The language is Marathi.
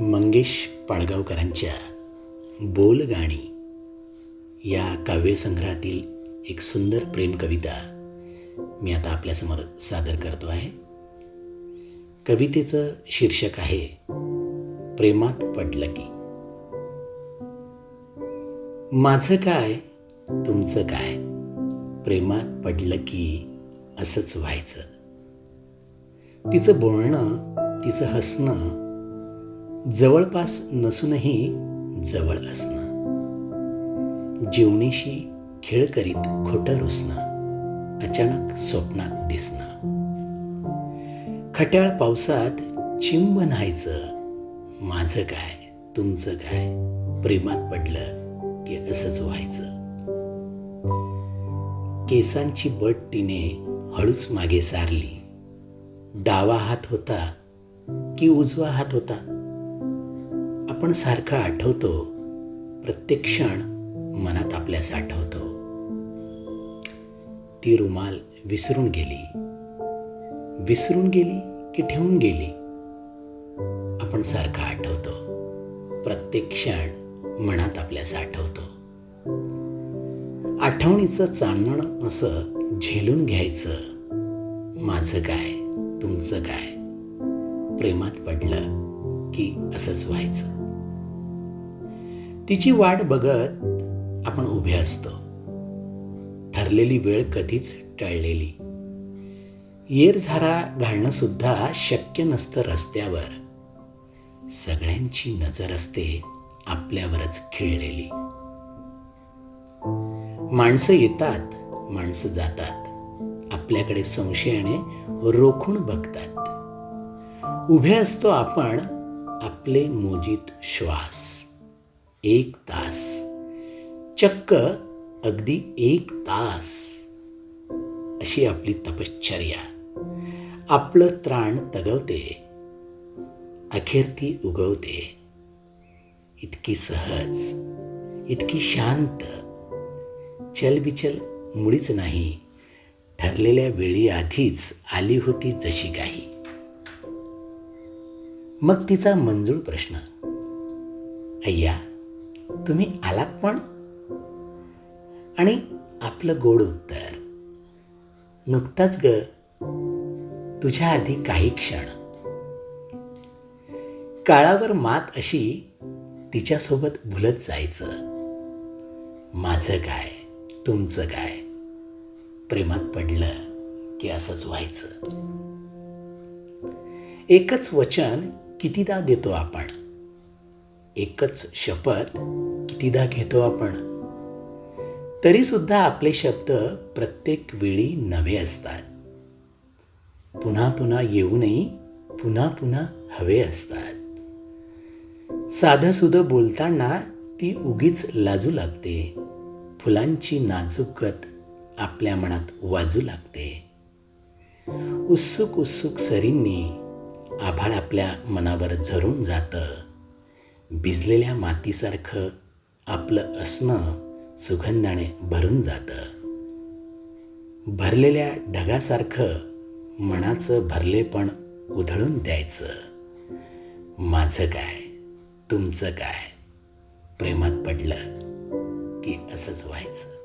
मंगेश पाळगावकरांच्या बोल गाणी या काव्यसंग्रहातील एक सुंदर प्रेम कविता मी आता आपल्यासमोर सादर करतो आहे. कवितेचं शीर्षक आहे प्रेमात पडलं की. माझं काय? तुमचं काय? प्रेमात पडलं की असंच व्हायचं. तिचं बोलणं तिचं हसणं जवळपास नसूनही जवळ असणं. जीवनीशी खेळ करीत खोटं रुसणं अचानक स्वप्नात दिसणं. खट्याळ पावसात चिंब न्हायचं माझं काय तुमचं काय प्रेमात पडलं की असंच व्हायचं. केसांची बट तिने हळूच मागे सारली. डावा हात होता की उजवा हात होता? आपण सारखं आठवतो प्रत्येक क्षण मनात आपल्या साठवतो ती रुमाल विसरून गेली. विसरून गेली की ठेवून गेली? आपण सारखं आठवतो. प्रत्येक क्षण मनात आपल्या साठवतो आठवणीचं चांदण असं झेलून घ्यायचं. माझं काय तुमचं काय? प्रेमात पडलं की असंच व्हायचं. तिची वाट बघत आपण उभे असतो. ठरलेली वेळ कधीच टळलेली. येरझारा घालणं सुद्धा शक्य नसतं रस्त्यावर. सगळ्यांची नजर असते आपल्यावरच खिळलेली. माणसं येतात माणसं जातात. आपल्याकडे संशयाने रोखून बघतात. उभे असतो आपण आपले मोजित श्वास. एक तास. चक्क अगदी एक तास. अशी आपली तपश्चर्या. आपलं त्राण तगवते. अखेर ती उगवते. इतकी सहज इतकी शांत. चलबिचल मुळीच नाही. ठरलेल्या वेळी आधीच आली होती जशी काही. मग तिचा मंजूळ प्रश्न. अय्या तुम्ही आलात पण? आणि आपलं गोड उत्तर. नुकताच ग तुझ्या आधी काही क्षण. काळावर मात अशी तिच्यासोबत भुलत जायचं. माझं काय तुमचं काय? प्रेमात पडलं की असंच व्हायचं. एकच वचन कितीदा देतो आपण? एकच शपथ कितीदा घेतो आपण. तरीसुद्धा आपले शब्द प्रत्येक वेळी नवे असतात. पुन्हा पुन्हा येऊनही पुन्हा पुन्हा हवे असतात. साधं सुधं बोलताना ती उगीच लाजू लागते. फुलांची नाजूकत आपल्या मनात वाजू लागते. उत्सुक उत्सुक सरींनी आभाळ आपल्या मनावर झरून जातं. भिजलेल्या मातीसारखं आपलं असणं सुगंधाने भरून जातं. भरलेल्या ढगासारखं मनाचं भरलेपण उधळून द्यायचं. माझं काय? तुमचं काय? प्रेमात पडलं की असंच व्हायचं.